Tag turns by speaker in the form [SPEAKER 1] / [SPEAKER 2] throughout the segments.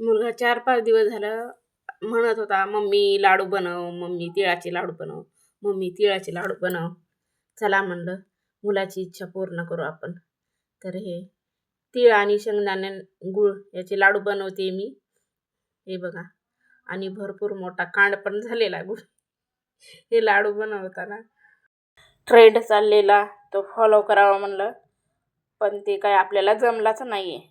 [SPEAKER 1] मुलगा चार पाच दिवस झालं म्हणत होता मम्मी लाडू बनव मम्मी तिळाचे लाडू बनव मम्मी तिळाचे लाडू बनव. चला म्हणलं मुलाची इच्छा पूर्ण करू आपण. तर हे तीळ आणि शेंगदाणे गुळ याचे लाडू बनवते मी. हे बघा. आणि भरपूर मोठा कांड पण झालेला गुळ. हे लाडू बनवताना ट्रेंड चाललेला तो फॉलो करावा म्हणलं. पण ते काय आपल्याला जमलाच नाही आहे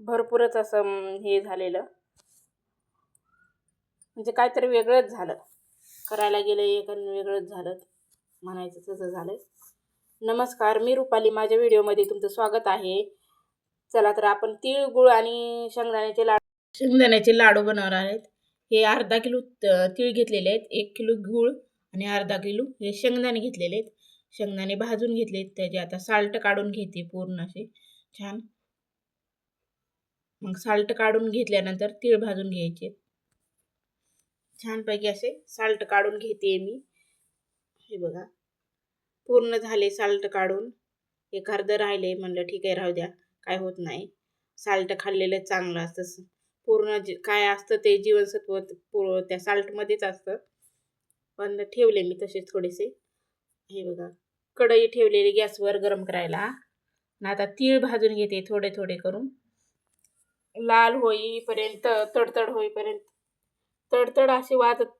[SPEAKER 1] भरपूरच असं हे झालेलं. म्हणजे काहीतरी वेगळंच झालं. करायला गेलं एक वेगळंच झालं. म्हणायचं तसं झालं नमस्कार मी रुपाली. माझ्या व्हिडिओमध्ये तुमचं स्वागत आहे. चला तर आपण तिळगुळ आणि शेंगदाण्याचे लाडू शेंगदाण्याचे लाडू बनवणार आहेत. हे अर्धा किलो तिळ तीळ घेतलेले आहेत. एक किलो गूळ आणि अर्धा किलो हे शेंगदाणे घेतलेले आहेत. शेंगदाणे भाजून घेतलेत. त्याचे आता साल्ट काढून घेते पूर्ण असे. छान. मग साल्ट काढून घेतल्यानंतर तीळ भाजून घ्यायचे. छानपैकी असे साल्ट काढून घेते मी. हे बघा. पूर्ण झाले साल्ट काढून. एक अर्धं राहिले. म्हणलं ठीक आहे राहू द्या. काय होत नाही. साल्ट खाल्लेलं चांगलं असतं. पूर्ण जे काय असतं ते जीवनसत्व त- त्या साल्टमध्येच असतं. पण ठेवले मी तसेच थोडेसे. हे बघा. कढई ठेवलेली गॅसवर गरम करायला. ना आता तीळ भाजून घेते थोडे थोडे करून. लाल होईपर्यंत तडतड होईपर्यंत. तडतड असे वाजत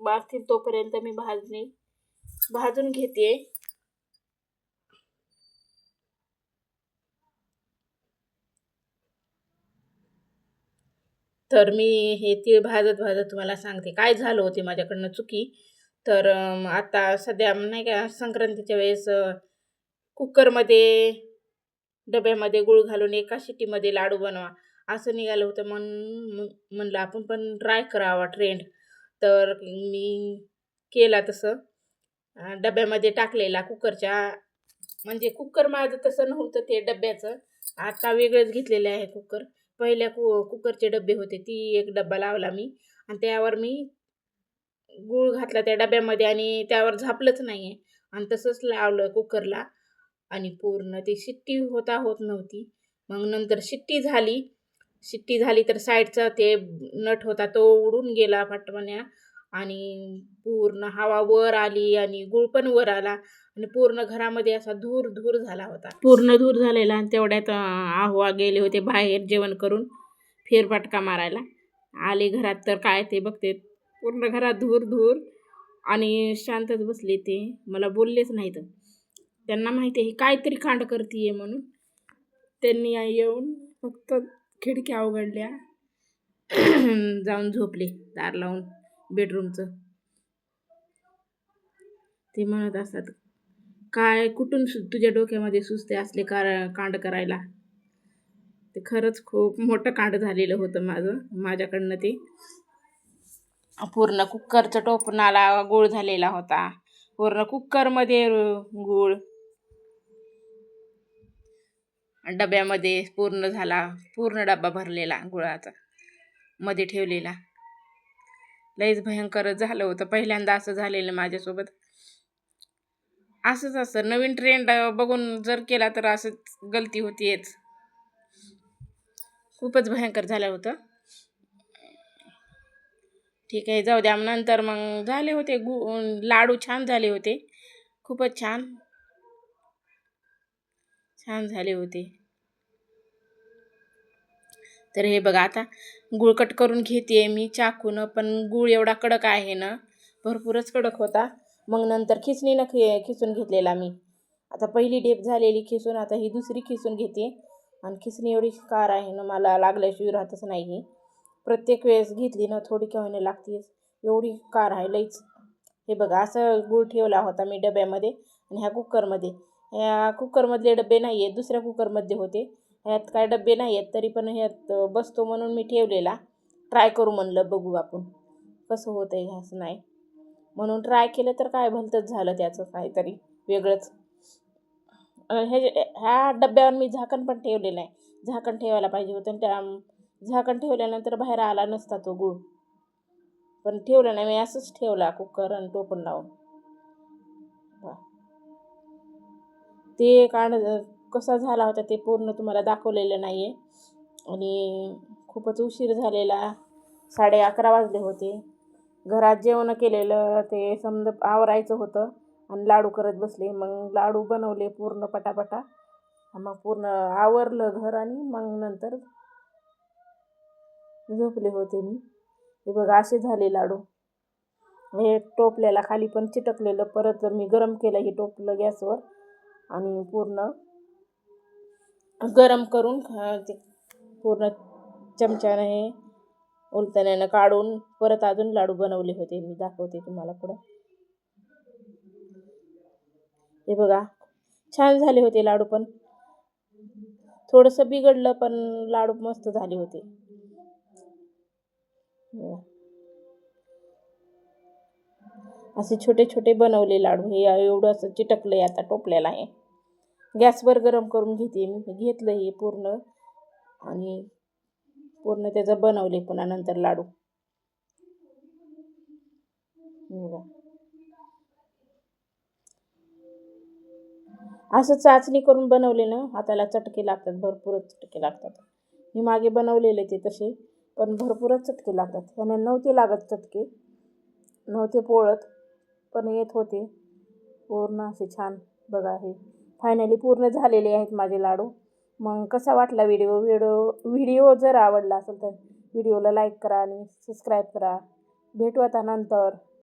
[SPEAKER 1] वाजतील तोपर्यंत मी भाजणी भाजून घेते. तर मी हे तीळ भाजत भाजत तुम्हाला सांगते. काय झालं होते माझ्याकडनं चुकी? तर आता सध्या नाही का संक्रांतीच्या वेळेस कुकरमध्ये डब्यामध्ये गुळ घालून एका शिटीमध्ये लाडू बनवा. असं निघालं होतं. म्हण म्हणलं आपण पण ट्राय करावा ट्रेंड तर मी केला तसं. डब्यामध्ये टाकलेला कुकरच्या म्हणजे कुकर माझं तसं नव्हतं ते डब्याचं. आता वेगळंच घेतलेलं आहे कुकर. पहिल्या कु कुकरचे डबे होते ती एक डब्बा लावला मी. आणि त्यावर मी गूळ घातला त्या डब्यामध्ये आणि त्यावर झापलंच नाही आहे आणि तसंच लावलं कुकरला. आणि पूर्ण ती शिट्टी होता होत नव्हती. मग नंतर शिट्टी झाली. शिट्टी झाली तर साईडचा ते नट होता तो उडून गेला फटमण्या आणि पूर्ण हवा वर आली आणि गुळ पण वर आला आणि पूर्ण घरामध्ये असा धूर धूर झाला होता. पूर्ण धूर झालेला आणि तेवढ्यात आहुआ गेले होते बाहेर जेवण करून फेरफटका मारायला. आले घरात तर काय ते बघते. पूर्ण घरात धूर धूर आणि शांतच बसले ते. मला बोललेच नाहीत. त्यांना माहिती आहे ही काहीतरी कांड करते म्हणून. त्यांनी येऊन फक्त खिडक्या उघडल्या. जाऊन झोपले दार लावून बेडरूमचं ते म्हणत असतात काय कुठून सु तुझ्या डोक्यामध्ये सुचते असले कार कांड करायला? ते खरंच खूप मोठं कांड झालेलं होतं माझं माझ्याकडनं ते. पूर्ण कुकरचं टोपणाला गूळ झालेला होता. पूर्ण कुकरमध्ये गूळ डब्यामध्ये पूर्ण झाला पूर्ण डब्बा भरलेला गुळाचा मध्ये ठेवलेला. लईच भयंकर झालं होतं. पहिल्यांदा असं झालेलं माझ्यासोबत. असंच असतं नवीन ट्रेंड बघून जर केला तर असंच गलती होतीच खूपच भयंकर झालं होतं. ठीक आहे जाऊ द्या. नंतर मग झाले होते गु लाडू छान झाले होते. खूपच छान. छान झाले होते. तर हे बघा आता गुळ कट करून घेते मी चाकून पण गुळ एवढा कडक आहे ना भरपूरच कडक होता. मग नंतर खिसणीनं खि खिसून घेतलेला मी. आता पहिली डेप झालेली खिसून आता ही दुसरी खिसून घेते. आणि खिसणी एवढी कार आहे ना मला लागल्याशिवाय राहतच नाही प्रत्येक वेळेस घेतली ना थोडी केव्हाने लागतीच एवढी कार आहे लईच. हे बघा असं गुळ ठेवला होता मी डब्यामध्ये आणि ह्या कुकरमध्ये. ह्या कुकरमधले डबे नाही आहेत दुसऱ्या कुकरमध्ये होते. ह्यात काय डबे नाही आहेत तरी पण ह्यात बसतो म्हणून मी ठेवलेला. ट्राय करू म्हणलं बघू आपण. कसं होतं आहे असं नाही. म्हणून ट्राय केलं तर काय भलतंच झालं त्याचं काहीतरी वेगळंच. अं, हे ह्या डब्यावर मी झाकण पण ठेवलेलं आहे. झाकण ठेवायला पाहिजे होतं. आणि त्या झाकण ठेवल्यानंतर बाहेर आला नसता तो गुळ. पण ठेवलं नाही मी असंच ठेवला कुकर आणि टोपण लावून. ते कांड कसा झाला होता ते पूर्ण तुम्हाला दाखवलेलं नाही आहे आणि खूपच उशीर झालेला. साडे अकरा वाजले होते. घरात जेवण केलेलं ते समजा आवरायचं होतं. आणि लाडू करत बसले. मग लाडू बनवले पूर्ण पटापटा. मग पूर्ण आवरलं घर आणि मग नंतर झोपले होते मी. हे बघा असे झाले लाडू. हे टोपल्याला खाली पण चिटकलेलं. परत मी गरम केलं हे टोपलं गॅसवर. आणि पूर्ण गरम करून ते पूर्ण चमच्याने हे उलतण्यानं काढून परत अजून लाडू बनवले होते. मी दाखवते तुम्हाला पुढं. हे बघा छान झाले होते लाडू पण. थोडंसं बिघडलं पण लाडू मस्त झाले होते. असे छोटे छोटे बनवले लाडू. हे एवढं असं चिटकलंय आता टोपल्याला आहे गॅसवर गरम करून घेते मी. घेतलं हे पूर्ण आणि पूर्ण त्याचं बनवले पुन्हा नंतर लाडू. असं चाचणी करून बनवले ना हाताला चटके लागतात भरपूरच चटके लागतात. मी मागे बनवलेले ते तसे पण भरपूरच चटके लागतात. ह्याने नव्हते लागत चटके नव्हते पोळत पण येत होते. पूर्ण असे छान बघा हे. फायनली पूर्ण झालेले आहेत माझे लाडू. मग कसा वाटला व्हिडिओ व्हिडिओ व्हिडिओ जर आवडला असेल तर व्हिडिओला लाईक करा आणि सबस्क्राईब करा. भेटू आता नंतर.